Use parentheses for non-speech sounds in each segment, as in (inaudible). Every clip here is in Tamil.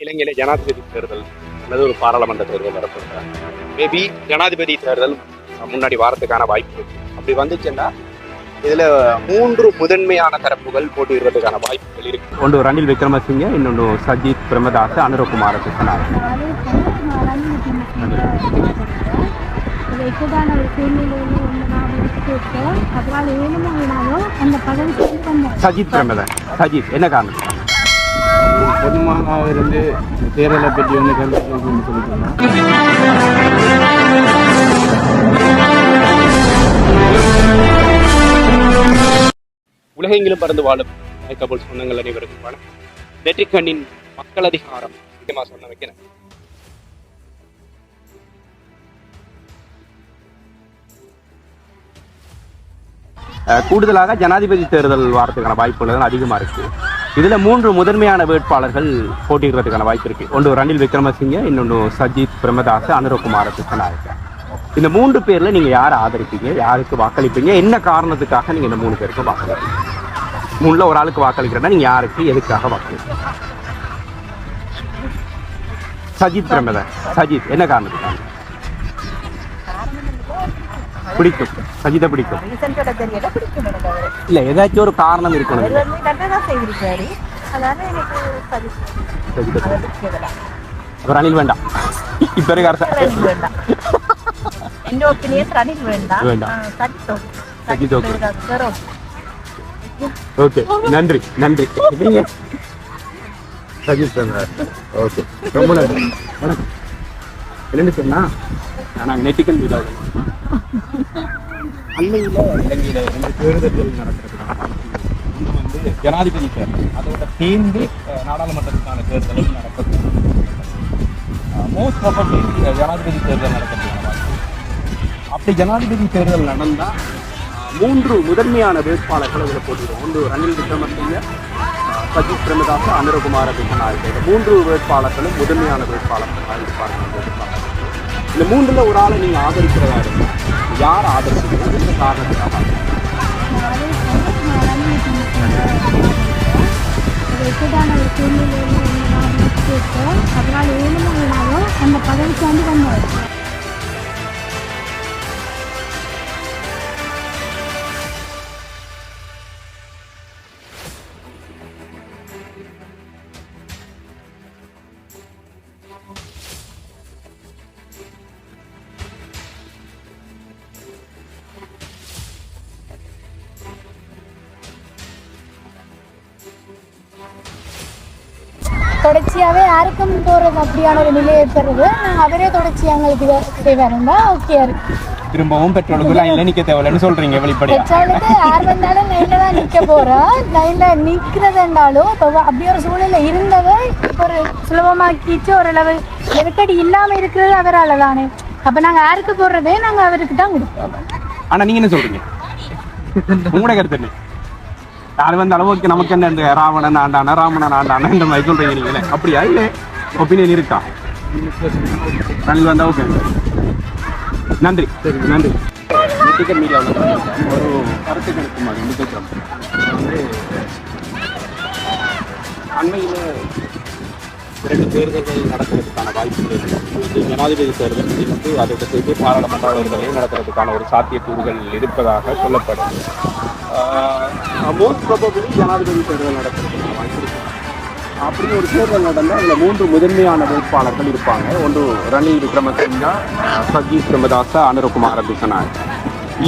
இலங்கையில ஜனாதிபதி தேர்தல் அல்லது ஒரு பாராளுமன்ற தேர்தல் வரப்போகிறார் மேபி ஜனாதிபதி தேர்தல் முன்னாடி வாரத்துக்கான வாய்ப்பு இருக்கு அப்படி வந்துச்சுன்னா இதுல மூன்று முதன்மையான தரப்புகள் போட்டியிடுறதுக்கான வாய்ப்புகள் இருக்கு ஒன்று ரணில் விக்ரமசிங்க இன்னொன்று சஜித் பிரமதாஸ் அனுரகுமார கிருஷ்ணா ఎక్కువగానే సూర్యులు நான் அப்புறம் ஏழுமாவினாலும் அந்த பதவிக்கு வந்து வந்தார் சஜித் பிரமதாஸ் சஜித் என்ன காரணம் பொதுமாக இருந்து தேர்தலை பற்றி வந்து கருத்து சொல்லணும்னு சொல்லிட்டு உலகெங்கிலும் பறந்து வாழும் கபோல் சொந்தங்கள் அனைவருக்கும் வணக்கம். வெற்றிக்கண்ணின் மக்கள் அதிகாரம் முக்கியமா சொன்ன வைக்கிறேன். கூடுதலாக ஜனாதிபதி தேர்தல் வாரத்துக்கான வாய்ப்புகள் அதிகமாக இருக்கு. இதில் மூன்று முதன்மையான வேட்பாளர்கள் போட்டியிடுறதுக்கான வாய்ப்பு இருக்கு. ஒன்று ரணில் விக்ரமசிங்க இன்னொன்று சஜித் பிரமதாஸ் அனுரகுமார கிருஷ்ணநாயக்க இந்த மூன்று பேரில் நீங்கள் யாரை ஆதரிப்பீங்க? யாருக்கு வாக்களிப்பீங்க? என்ன காரணத்துக்காக நீங்கள் இந்த மூணு பேருக்கு வாக்களிப்பீங்க? மூணில் ஒரு ஆளுக்கு வாக்களிக்கிறதா நீங்கள் யாருக்கு எதுக்காக வாக்களிப்பீங்க? சஜித் பிரமதாஸ். சஜித் என்ன காரணத்துக்காக? பிடிக்கும் சஜித்தை பிடிக்கும் ரீசெண்டோட தெரியல பிடிக்கும் எனக்கு அவரு இல்ல ஏதாச்சும் ஒரு காரணம் இருக்கணும் அவர் வந்து கரெக்டாக செய்திருக்காரு அதனால எனக்கு சரி சஜித்தை அதை பிடிக்கும். பிடிக்கிறதா அப்ப ரணில் வேண்டாம் இப்ப இருக்க அரசு ரணில் வேண்டாம் எந்த ஒப்பீனியன் ரணில் வேண்டாம் வேண்டாம். ஆ, சஜித் ஓகே சஜித் ஓகே. இருக்காங்க சார் ஓகே ஓகே நன்றி நன்றி நீங்க சஜித் சார் ஓகே ரொம்ப நன்றி வணக்கம் என்னன்னு சொன்னா நான் நெட்டிக்கல் வீடாக அண்மையில் இலங்கையில் ரெண்டு தேர்தல்கள் நடக்கிறதுக்கான ஒன்று வந்து ஜனாதிபதி தேர்தல் அதோட சேர்ந்து நாடாளுமன்றத்துக்கான தேர்தலும் நடக்கிறது மோஸ்ட் ப்ராபப்ளி ஜனாதிபதி தேர்தல் நடக்கிறதுக்கான அப்படி ஜனாதிபதி தேர்தல் நடந்தால் மூன்று முதன்மையான வேட்பாளர்கள் இதில் போட்டிடுவோம் ஒன்று ரணில் விக்ரமசிங்க சஜித் பிரமதாஸ் அனுரகுமார திசநாயக் மூன்று வேட்பாளர்களும் முதன்மையான வேட்பாளர்களாக இருப்பார்கள் இந்த மூன்றில் ஒரு ஆளை நீங்கள் ஆதரிக்கிறதா இருந்தால் யார் ஆதரிச்சிருக்கீங்க? காரணத்துக்காக? இக்கட்டான ஒரு சூழ்நிலையில் அதனால் ஏழுமோ அந்த பதவிக்கு வந்து வந்தோம் தொடர்ச்சியாகவே யாருக்கும் போகிறது அப்படியான ஒரு நிலை ஏற்படுறது நாங்கள் அவரே தொடர்ச்சி எங்களுக்கு இதை செய்வாருந்தா ஓகே இருக்கு. திரும்பவும் பெட்ரோலுக்கு லைன்ல நிக்க தேவையில்லைன்னு சொல்றீங்க வெளிப்படையா? பெட்ரோலுக்கு யார் வந்தாலும் லைனில் தான் நிற்க போகிறோம் லைனில் நிற்கிறதுனாலும் இப்போ அப்படி ஒரு சூழ்நிலை இருந்ததை. ஒரு சுலபமாக்கிச்சு ஓரளவு நெருக்கடி இல்லாமல் இருக்கிறது அவரால் தானே. அப்போ நாங்கள் யாருக்கு போடுறதே நாங்கள் அவருக்கு தான் கொடுப்போம். ஆனா நீங்க என்ன சொல்றீங்க? உங்களோட கருத்து என்ன? யாரும் வந்து அளவுக்கு நமக்கு என்ன இந்த ராவணன் ஆண்டான ராமணன் ஆண்டான இந்த மாதிரி சொல்றீங்க நீங்களே? அப்படியா? இல்லை. ஒப்பீனியன் இருக்கா? ரணில் வந்தா ஓகே நன்றி. சரி நன்றி. டிக்கெட் மீடியாவில் ஒரு கருத்து கணக்கு மாதிரி முக்கியம் வந்து அண்மையில் இரண்டு தேர்தல்கள் நடக்கிறதுக்கான வாய்ப்புகள் ஜனாதிபதி தேர்தல் வந்து அதோட சேர்த்து பாராளுமன்ற தேர்தலையும் நடக்கிறதுக்கான ஒரு சாத்தியக்கூறுகள் இருப்பதாக சொல்லப்படுது மோஸ்ட் ப்ராபபிளி ஜனாதிபதி தேர்தல் நடக்கிறது வாய்ப்பு அப்படி ஒரு தேர்தல் நடந்தால் அதில் மூன்று முதன்மையான வேட்பாளர்கள் இருப்பாங்க. ஒன்று ரணில் விக்ரமசிங்கா சஜித் பிரமதாச அனுரகுமார திசநாயக்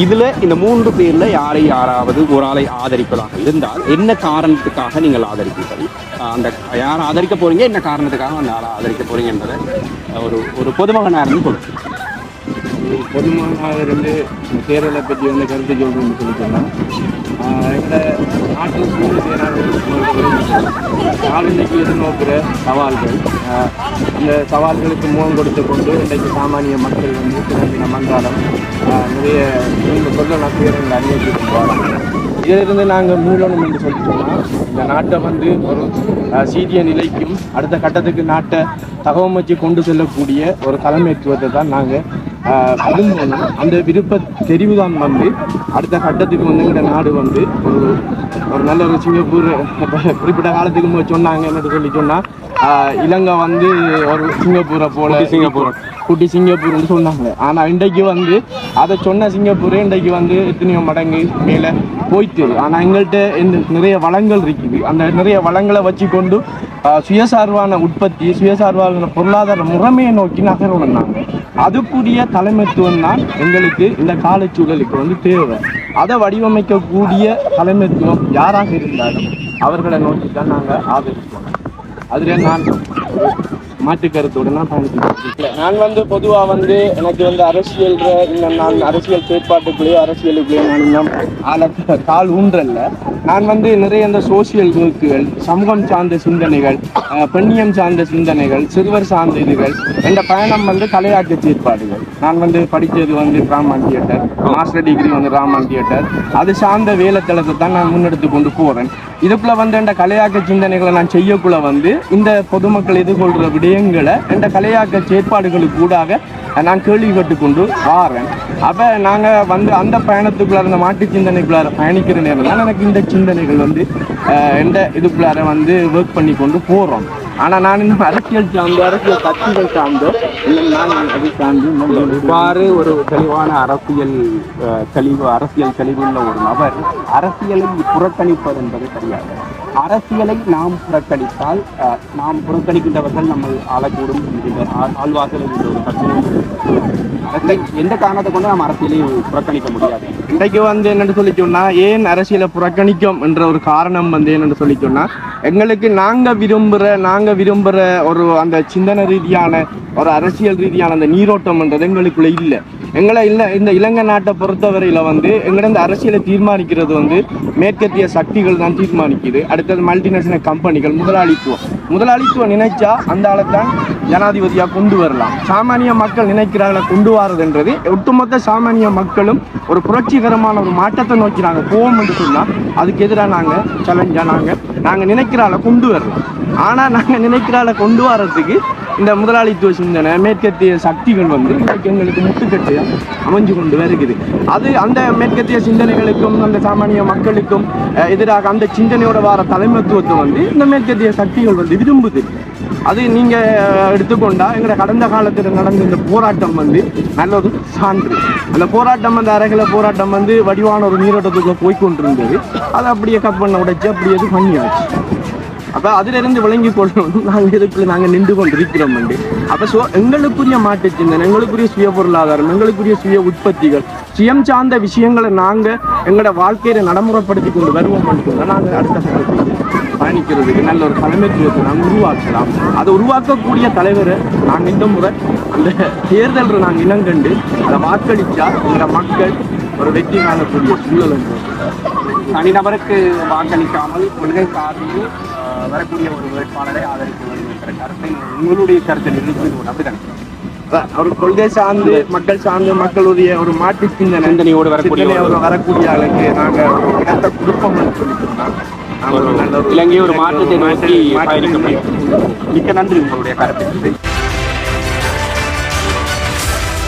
இதில் இந்த மூன்று பேரில் யாரை யாராவது ஒரு ஆளை ஆதரிப்பதாக இருந்தால் என்ன காரணத்துக்காக நீங்கள் ஆதரிப்பீர்கள்? அந்த யாரை ஆதரிக்க போகிறீங்க என்ன காரணத்துக்காக அந்த ஆளை ஆதரிக்க போகிறீங்க என்பதை ஒரு ஒரு பொதுமகனாக இருந்து சொல்லுங்க பொதுமாக இருந்து தேர்தலை பற்றி வந்து கருத்து சொல்லணும்னு சொல்லிட்டோம்னா எங்கள் நாட்டு நாளைக்கு எதிர்நோக்கிற சவால்கள். இந்த சவால்களுக்கு முகம் கொடுத்து கொண்டு இன்றைக்கு சாமானிய மக்கள் வந்து சிறப்பின மன்றாடம் நிறைய நீண்ட சொல்ல துயரங்கள் அனுபவிச்சுட்டு இதிலிருந்து நாங்கள் மீளணும் என்று சொல்லி சொன்னால் இந்த நாட்டை வந்து ஒரு சீரிய நிலைக்கும் அடுத்த கட்டத்துக்கு நாட்டை தகவமைச்சு கொண்டு செல்லக்கூடிய ஒரு தலைமைத்துவத்தை தான் நாங்கள் விரும்பணும் அந்த விருப்ப தெரிவு தான் வந்து அடுத்த கட்டத்துக்கு வந்து எங்களோட நாடு வந்து ஒரு ஒரு நல்ல ஒரு சிங்கப்பூர் குறிப்பிட்ட காலத்துக்கு சொன்னாங்க என்னட்டு சொல்லி சொன்னா ஆஹ் இலங்கை வந்து ஒரு சிங்கப்பூரை போல சிங்கப்பூர். குட்டி சிங்கப்பூர்னு சொன்னாங்க. ஆனா இன்றைக்கு வந்து அதை சொன்ன சிங்கப்பூர் இன்றைக்கு வந்து எத்தனையோ மடங்கு மேல போயிட்டு ஆனா எங்கள்கிட்ட இந்த நிறைய வளங்கள் இருக்குது. அந்த நிறைய வளங்களை வச்சு கொண்டு சுயசார்பான உற்பத்தி சுயசார்பான பொருளாதார முறைமையை நோக்கி நகரணும் நாங்கள். அதுக்குரிய தலைமைத்துவம் தான் எங்களுக்கு இந்த காலச்சூழலுக்கு வந்து தேவை. அதை வடிவமைக்கக்கூடிய தலைமைத்துவம் யாராக இருந்தாலும் அவர்களை நோக்கி தான் நாங்கள் ஆதரிப்போம் அதில் நான் மாற்று கருத்தோடு நான் பயணிக்கிறேன் நான் வந்து பொதுவாக வந்து எனக்கு வந்து அரசியல் இன்னும் நான் அரசியல் செயற்பாட்டுக்குள்ளேயோ அரசியலுக்குள்ளேயோ நான் இன்னும் ஆள கால் ஊன்றல்ல. நான் வந்து நிறைய இந்த சோசியல் ஒர்க்குகள் சமூகம் சார்ந்த சிந்தனைகள் பெண்ணியம் சார்ந்த சிந்தனைகள் சிறுவர் சார்ந்த இதுகள் என்ற பயணம் வந்து கலையாட்டு செயற்பாடுகள். நான் வந்து படித்தது வந்து ராமன் தியேட்டர் மாஸ்டர் டிகிரி வந்து ராமன் தியேட்டர் அது சார்ந்த வேலைத்தளத்தை தான் நான் முன்னெடுத்து கொண்டு போகிறேன் இதுக்குள்ள வந்து என்ற கலையாக்க சிந்தனைகளை நான் செய்யக்குள்ள வந்து இந்த பொதுமக்கள் எதிர்கொள்கிற விடயங்களை என்ற கலையாக்க செயற்பாடுகளுக்கு கூடாக நான் கேள்விப்பட்டு கொண்டு வாரேன். அப்போ நாங்கள் வந்து அந்த பயணத்துக்குள்ளார அந்த மாட்டு சிந்தனைக்குள்ளார பயணிக்கிற நேரம் தான் எனக்கு இந்த சிந்தனைகள் வந்து எந்த இதுக்குள்ளார வந்து ஒர்க் பண்ணி கொண்டு போகிறோம் ஆனால் நான் இன்னும் அரசியல் சார்ந்து அரசியல் கட்சிகள் சார்ந்தோ இல்லை நான் அது சார்ந்து இவ்வாறு ஒரு தெளிவான அரசியல் தெளிவு அரசியல் தெளிவுள்ள ஒரு நபர் அரசியலை புறக்கணிப்பது என்பது கிடையாது அரசியலை நாம் புறக்கணித்தால் நாம் புறக்கணிக்கின்றவர்கள் நம்ம ஆளக்கூடும் என்கின்ற ஆழ்வார்கள் என்ற ஒரு தத்துவம் எந்த காரணத்தை கொண்டு நாம் அரசியலை புறக்கணிக்க முடியாது. இன்றைக்கு வந்து என்னென்று சொல்லி ஏன் அரசியலை புறக்கணிக்கும் என்ற ஒரு காரணம் வந்து என்னென்று சொல்லி எங்களுக்கு நாங்கள் விரும்புகிற நாங்கள் விரும்புகிற ஒரு அந்த சிந்தனை ரீதியான ஒரு அரசியல் ரீதியான அந்த நீரோட்டம்ன்றது எங்களுக்குள்ள இல்லை. எங்களை இல்லை இந்த இலங்கை நாட்டை பொறுத்தவரையில் வந்து எங்களை இந்த அரசியலை தீர்மானிக்கிறது வந்து மேற்கத்திய சக்திகள் தான் தீர்மானிக்குது. அடுத்தது மல்டிநேஷனல் கம்பெனிகள் முதலாளித்துவம். முதலாளித்துவம் நினைச்சா அந்த ஆளைத்தான் ஜனாதிபதியாக கொண்டு வரலாம். சாமானிய மக்கள் நினைக்கிறாங்கள கொண்டு வரதுன்றது ஒட்டுமொத்த சாமானிய மக்களும் ஒரு புரட்சிகரமான ஒரு மாற்றத்தை நோக்கி நாங்கள் போவோம் என்று சொன்னால் அதுக்கு எதிராக நாங்கள் சேலஞ்சாக நாங்கள் நாங்கள் நினைக்கிறால கொண்டு வரலாம். ஆனால் நாங்கள் நினைக்கிறால கொண்டு வரதுக்கு இந்த முதலாளித்துவ சிந்தனை மேற்கத்திய சக்திகள் வந்து எங்களுக்கு முட்டுக்கட்டு அமைஞ்சு கொண்டு வருகிறது. அது அந்த மேற்கத்திய சிந்தனைகளுக்கும் அந்த சாமானிய மக்களுக்கும் எதிராக அந்த சிந்தனையோட வர தலைமைத்துவத்தை வந்து இந்த மேற்கத்திய சக்திகள் வந்து விரும்புது. அது நீங்க எடுத்துக்கொண்டா எங்களோட கடந்த காலத்தில் நடந்த இந்த போராட்டம் வந்து நல்லது சான்று. அந்த போராட்டம் அந்த அரைகள போராட்டம் வந்து வடிவான ஒரு நீரோட்டத்துக்கு போய் கொண்டிருந்தது. அதை அப்படியே கட் பண்ண உடைச்சு அப்படியே இது பண்ணியாச்சு. அப்ப அதுல இருந்து விளங்கி கொள்ளணும் (laughs) நாங்கள் இதுக்குள்ள நாங்கள் நின்று கொண்டிருக்கிறோம் வந்து. அப்ப சோ எங்களுக்குரிய மாட்டு சிந்தனை எங்களுக்குரிய சுய பொருளாதாரம் எங்களுக்குரிய சுய உற்பத்திகள் சுயம் சார்ந்த விஷயங்களை நாங்க எங்களோட வாழ்க்கையில நடைமுறைப்படுத்தி கொண்டு வருவோம் நாங்கள் அடுத்த பயணிக்கிறதுக்கு நல்ல ஒரு தலைமைத்துவத்தை நாங்கள் உருவாக்கலாம். அதை உருவாக்கக்கூடிய தலைவரை நாங்கள் இந்த முறை அந்த தேர்தலில் நாங்கள் இனங்கண்டு அதை வாக்களிச்சா இந்த மக்கள் ஒரு வெற்றி காணக்கூடிய சூழல் என்று தனிநபருக்கு வாக்களிக்காமல் கொள்கை சார்ந்து வரக்கூடிய ஒரு வேட்பாளரை ஆதரிக்க வேண்டும் என்ற கருத்தை உங்களுடைய கருத்தை நிரூபித்து அப்படித்தானே. அதான் ஒரு கொள்கை சார்ந்து மக்கள் சார்ந்து மக்களுடைய ஒரு மாட்டு சிந்தனை வரக்கூடிய வரக்கூடிய ஆளுக்கு நாங்க ஒரு இடத்தை கொடுப்போம்னு சொல்லி சொன்னா நாங்க ஒரு இலங்கை ஒரு மாற்றத்தை நோக்கி மிக்க நன்றி உங்களுடைய கருத்தை.